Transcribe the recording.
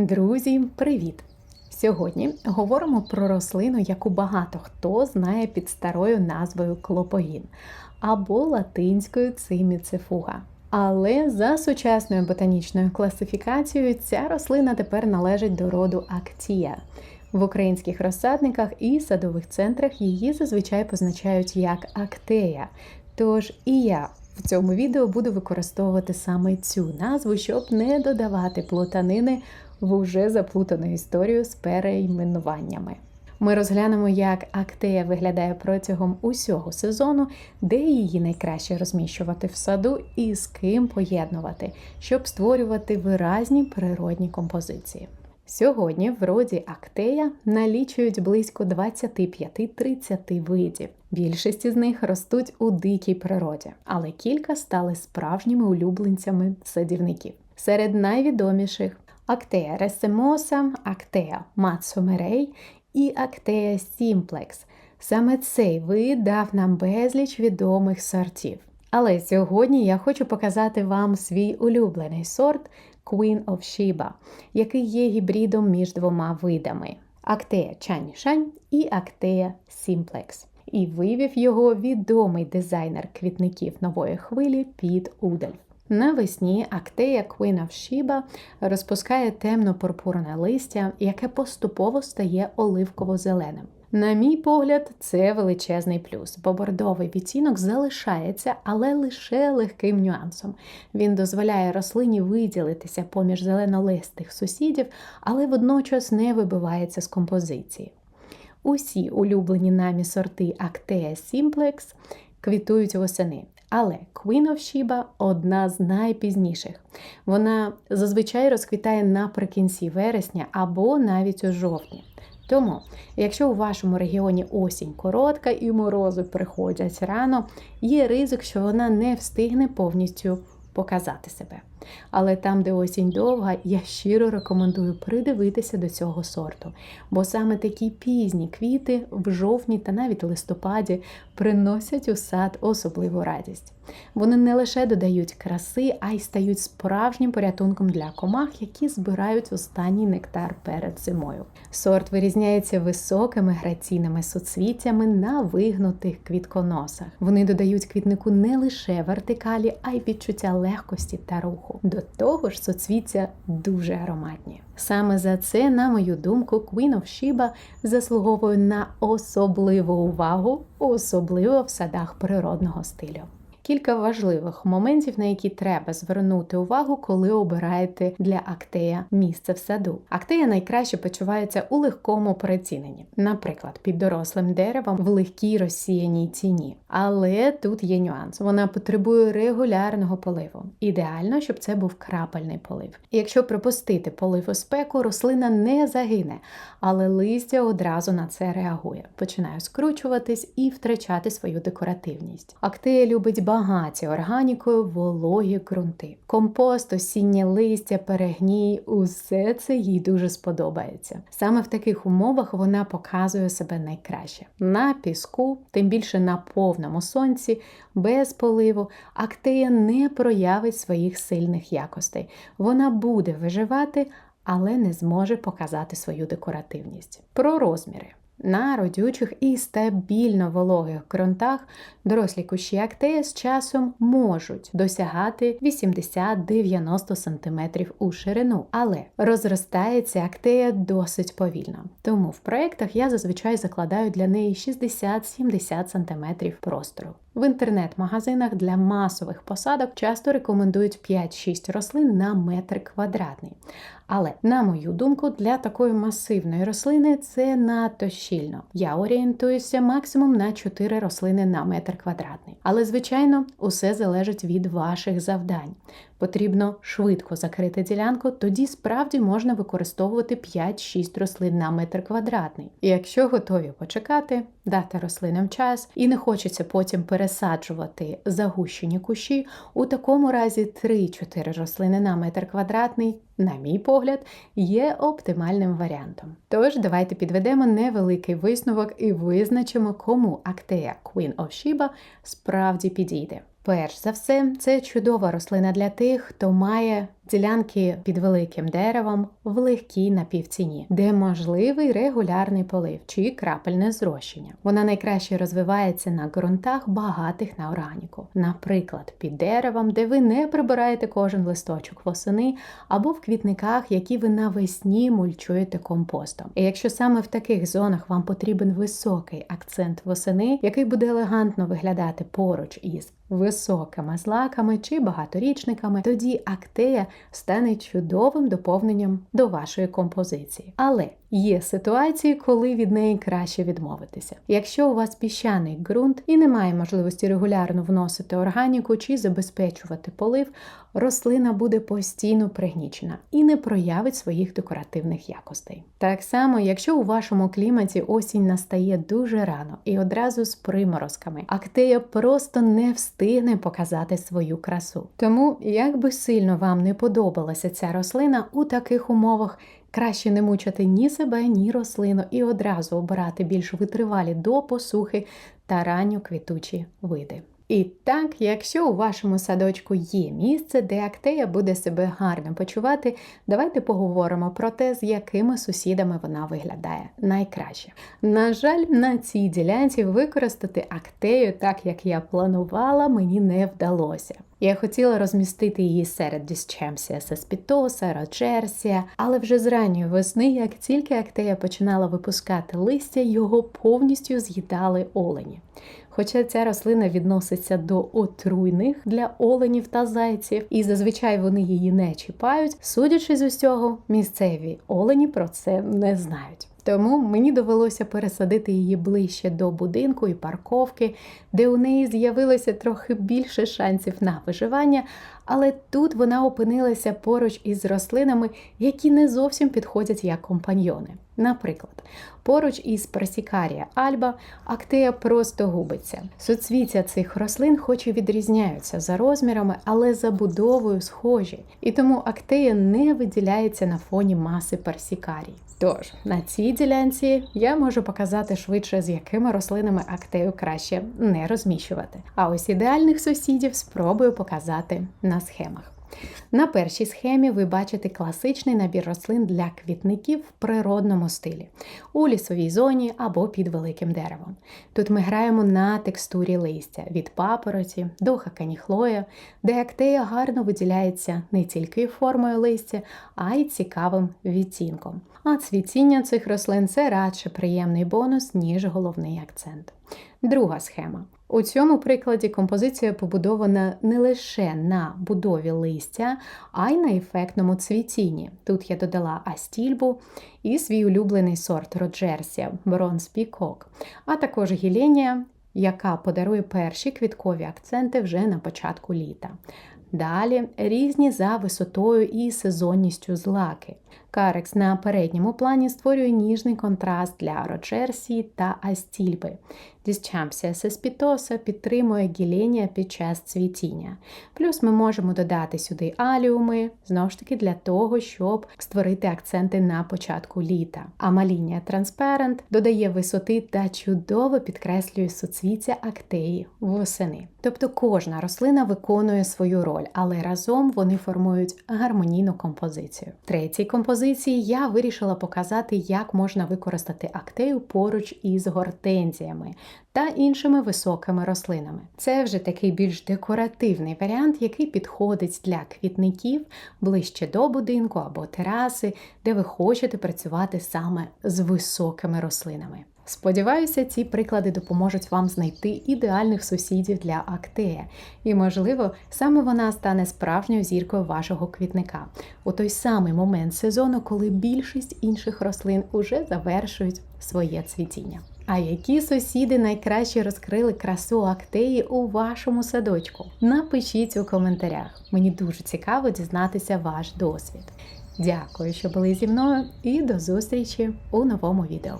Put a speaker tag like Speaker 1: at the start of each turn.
Speaker 1: Друзі, привіт! Сьогодні говоримо про рослину, яку багато хто знає під старою назвою клопогін або латинською циміцефуга. Але за сучасною ботанічною класифікацією ця рослина тепер належить до роду актія. В українських розсадниках і садових центрах її зазвичай позначають як актея. Тож і я в цьому відео буду використовувати саме цю назву, щоб не додавати плутанини в уже заплутану історію з перейменуваннями. Ми розглянемо, як актея виглядає протягом усього сезону, де її найкраще розміщувати в саду і з ким поєднувати, щоб створювати виразні природні композиції. Сьогодні в роді актея налічують близько 25-30 видів. Більшість з них ростуть у дикій природі, але кілька стали справжніми улюбленцями садівників. Серед найвідоміших Актея ресемоса, актея мацумерей і актея сімплекс. Саме цей вид дав нам безліч відомих сортів. Але сьогодні я хочу показати вам свій улюблений сорт Queen of Sheba, який є гібридом між двома видами Актея Чанішань і Актея Simplex. І вивів його відомий дизайнер квітників нової хвилі Піт Удельф. Навесні актея Queen of Sheba розпускає темно-пурпурне листя, яке поступово стає оливково-зеленим. На мій погляд, це величезний плюс, бо бордовий відтінок залишається, але лише легким нюансом. Він дозволяє рослині виділитися поміж зеленолистих сусідів, але водночас не вибивається з композиції. Усі улюблені намі сорти Actea Simplex квітують восени. Але Queen of Sheba одна з найпізніших. Вона зазвичай розквітає наприкінці вересня або навіть у жовтні. Тому, якщо у вашому регіоні осінь коротка і морози приходять рано, є ризик, що вона не встигне повністю показати себе. Але там, де осінь довга, я щиро рекомендую придивитися до цього сорту, бо саме такі пізні квіти в жовтні та навіть листопаді приносять у сад особливу радість. Вони не лише додають краси, а й стають справжнім порятунком для комах, які збирають останній нектар перед зимою. Сорт вирізняється високими граційними суцвіттями на вигнутих квітконосах. Вони додають квітнику не лише вертикалі, а й відчуття легкості та руху. До того ж, соцвіття дуже ароматні. Саме за це, на мою думку, Queen of Sheba заслуговує на особливу увагу, особливо в садах природного стилю кілька важливих моментів, на які треба звернути увагу, коли обираєте для актея місце в саду. Актея найкраще почувається у легкому переціненні, наприклад, під дорослим деревом в легкій розсіяній ціні. Але тут є нюанс: вона потребує регулярного поливу. Ідеально, щоб це був крапельний полив. Якщо пропустити полив у спеку, рослина не загине, але листя одразу на це реагує, починає скручуватись і втрачати свою декоративність. Актея любить багато багаті органікою вологі ґрунти. Компост, осіннє листя, перегній усе це їй дуже сподобається. Саме в таких умовах вона показує себе найкраще. На піску, тим більше на повному сонці, без поливу, актея не проявить своїх сильних якостей. Вона буде виживати, але не зможе показати свою декоративність. Про розміри. На родючих і стабільно вологих ґрунтах дорослі кущі актеї з часом можуть досягати 80-90 см у ширину, але розростається актея досить повільно. Тому в проєктах я зазвичай закладаю для неї 60-70 см простору. В інтернет-магазинах для масових посадок часто рекомендують 5-6 рослин на метр квадратний. Але, на мою думку, для такої масивної рослини це надто щільно. Я орієнтуюся максимум на 4 рослини на метр квадратний. Але, звичайно, усе залежить від ваших завдань. Потрібно швидко закрити ділянку, тоді справді можна використовувати 5-6 рослин на метр квадратний. І якщо готові почекати, дати рослинам час і не хочеться потім пересаджувати загущені кущі, у такому разі 3-4 рослини на метр квадратний, на мій погляд, є оптимальним варіантом. Тож, давайте підведемо невеликий висновок і визначимо, кому актея Queen of Sheba справді підійде. Перш за все, це чудова рослина для тих, хто має ділянки під великим деревом в легкій напівціні, де можливий регулярний полив чи крапельне зрощення. Вона найкраще розвивається на ґрунтах багатих на органіку, наприклад, під деревом, де ви не прибираєте кожен листочок восени, або в квітниках, які ви навесні мульчуєте компостом. І якщо саме в таких зонах вам потрібен високий акцент восени, який буде елегантно виглядати поруч із високими злаками чи багаторічниками, тоді актея стане чудовим доповненням до вашої композиції. Але Є ситуації, коли від неї краще відмовитися. Якщо у вас піщаний ґрунт і немає можливості регулярно вносити органіку чи забезпечувати полив, рослина буде постійно пригнічена і не проявить своїх декоративних якостей. Так само, якщо у вашому кліматі осінь настає дуже рано і одразу з приморозками, актея просто не встигне показати свою красу. Тому, як би сильно вам не подобалася ця рослина у таких умовах. Краще не мучити ні себе, ні рослину і одразу обирати більш витривалі до посухи та ранньо квітучі види. І так, якщо у вашому садочку є місце, де актея буде себе гарно почувати, давайте поговоримо про те, з якими сусідами вона виглядає найкраще. На жаль, на цій ділянці використати актею, так як я планувала, мені не вдалося. Я хотіла розмістити її серед Дісчемсія Сеспітоса, Роджерсія, але вже з ранньої весни, як тільки актея починала випускати листя, його повністю з'їдали олені. Хоча ця рослина відноситься до отруйних для оленів та зайців, і зазвичай вони її не чіпають, судячи з усього, місцеві олені про це не знають. Тому мені довелося пересадити її ближче до будинку і парковки, де у неї з'явилося трохи більше шансів на виживання, але тут вона опинилася поруч із рослинами, які не зовсім підходять як компаньйони. Наприклад, поруч із Пресікарія Альба актея просто губиться. Суцвіття цих рослин, хоч і відрізняються за розмірами, але забудовою схожі, і тому актея не виділяється на фоні маси персікарій. Тож на цій ділянці я можу показати швидше, з якими рослинами актею краще не розміщувати. А ось ідеальних сусідів спробую показати на схемах. На першій схемі ви бачите класичний набір рослин для квітників в природному стилі, у лісовій зоні або під великим деревом. Тут ми граємо на текстурі листя від папороті до хаканіхлоя, де актея гарно виділяється не тільки формою листя, а й цікавим відтінком. А цвітіння цих рослин це радше приємний бонус, ніж головний акцент. Друга схема. У цьому прикладі композиція побудована не лише на будові листя, а й на ефектному цвітінні. Тут я додала астільбу і свій улюблений сорт Роджерсія Бронз Пікок, а також гіленія, яка подарує перші квіткові акценти вже на початку літа. Далі різні за висотою і сезонністю злаки. Карекс на передньому плані створює ніжний контраст для Роджерсії та Астільби. Дісчампсія сеспітоса підтримує гіленія під час цвітіння. Плюс ми можемо додати сюди аліуми, знову ж таки, для того, щоб створити акценти на початку літа. А малінія Transparent додає висоти та чудово підкреслює суцвіття актеї восени. Тобто кожна рослина виконує свою роль, але разом вони формують гармонійну композицію. Третій композиції композиції я вирішила показати, як можна використати актею поруч із гортензіями та іншими високими рослинами. Це вже такий більш декоративний варіант, який підходить для квітників ближче до будинку або тераси, де ви хочете працювати саме з високими рослинами. Сподіваюся, ці приклади допоможуть вам знайти ідеальних сусідів для актея, і, можливо, саме вона стане справжньою зіркою вашого квітника у той самий момент сезону, коли більшість інших рослин уже завершують своє цвітіння. А які сусіди найкраще розкрили красу актеї у вашому садочку? Напишіть у коментарях. Мені дуже цікаво дізнатися ваш досвід. Дякую, що були зі мною, і до зустрічі у новому відео.